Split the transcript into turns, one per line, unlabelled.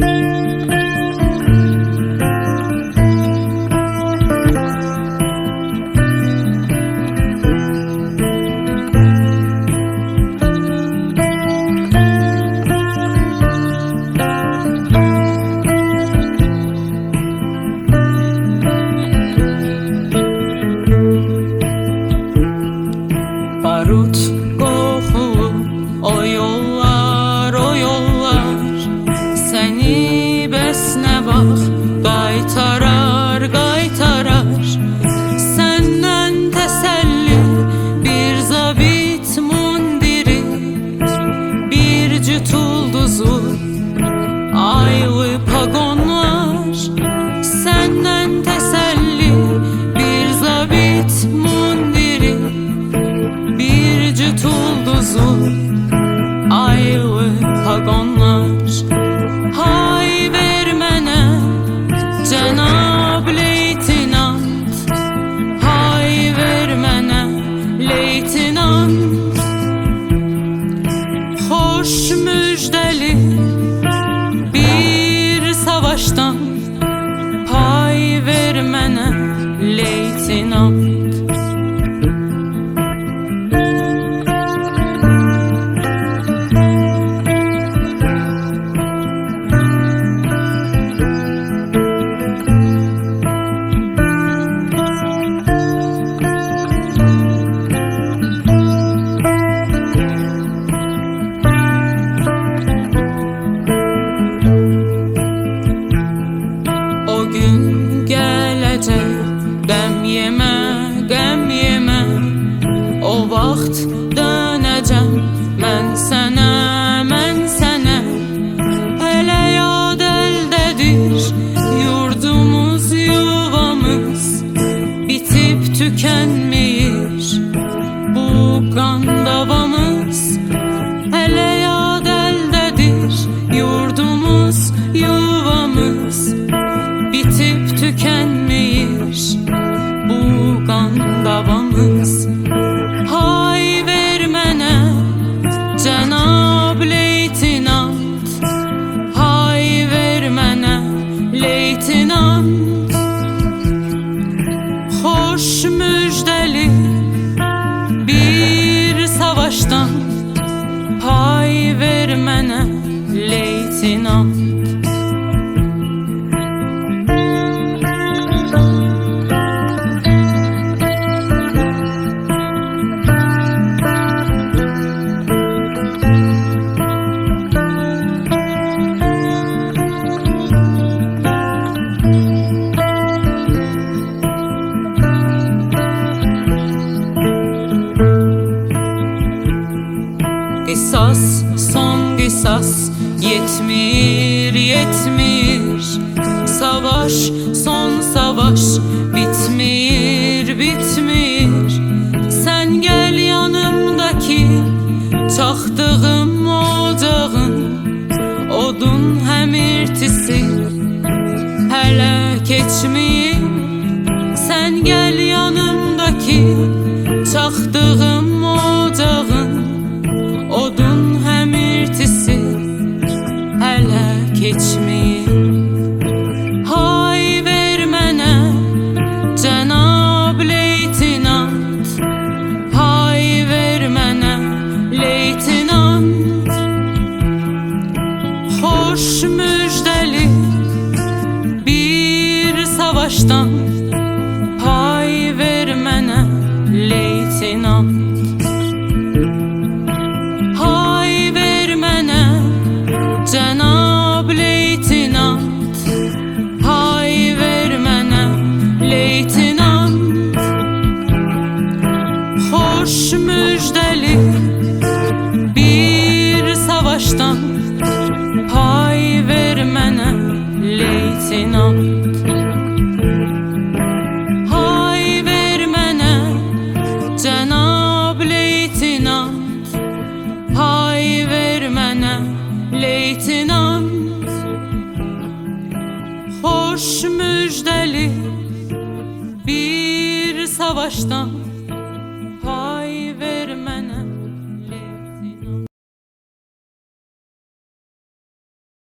Thank you. Leytinant Tükənmir Bu qan davamız Hələ yad əldədir Yurdumuz, yuvamız Bitip tükenmeyir bu kan davamız Hay ver mənə Cənab leytinant Hay ver mənə leytinant leytinant Kısas son kısas yetmir yetmir. Savaş son savaş. Bitmir bitmir. Sen gel yanımdaki çaktığım ocağın Odun həmirtisi hələ keçmir Sen gel yanımdaki çaktığım keçmir Hay ver mənə Cənab leytinant Hay ver mənə leytinant Xoş müjdəli bir savaştan Xoş müjdəli bir savaştan Pay ver mənə leytinant Hay ver mənə Cənab leytinant Hay ver mənə leytinant Xoş müjdəli bir savaştan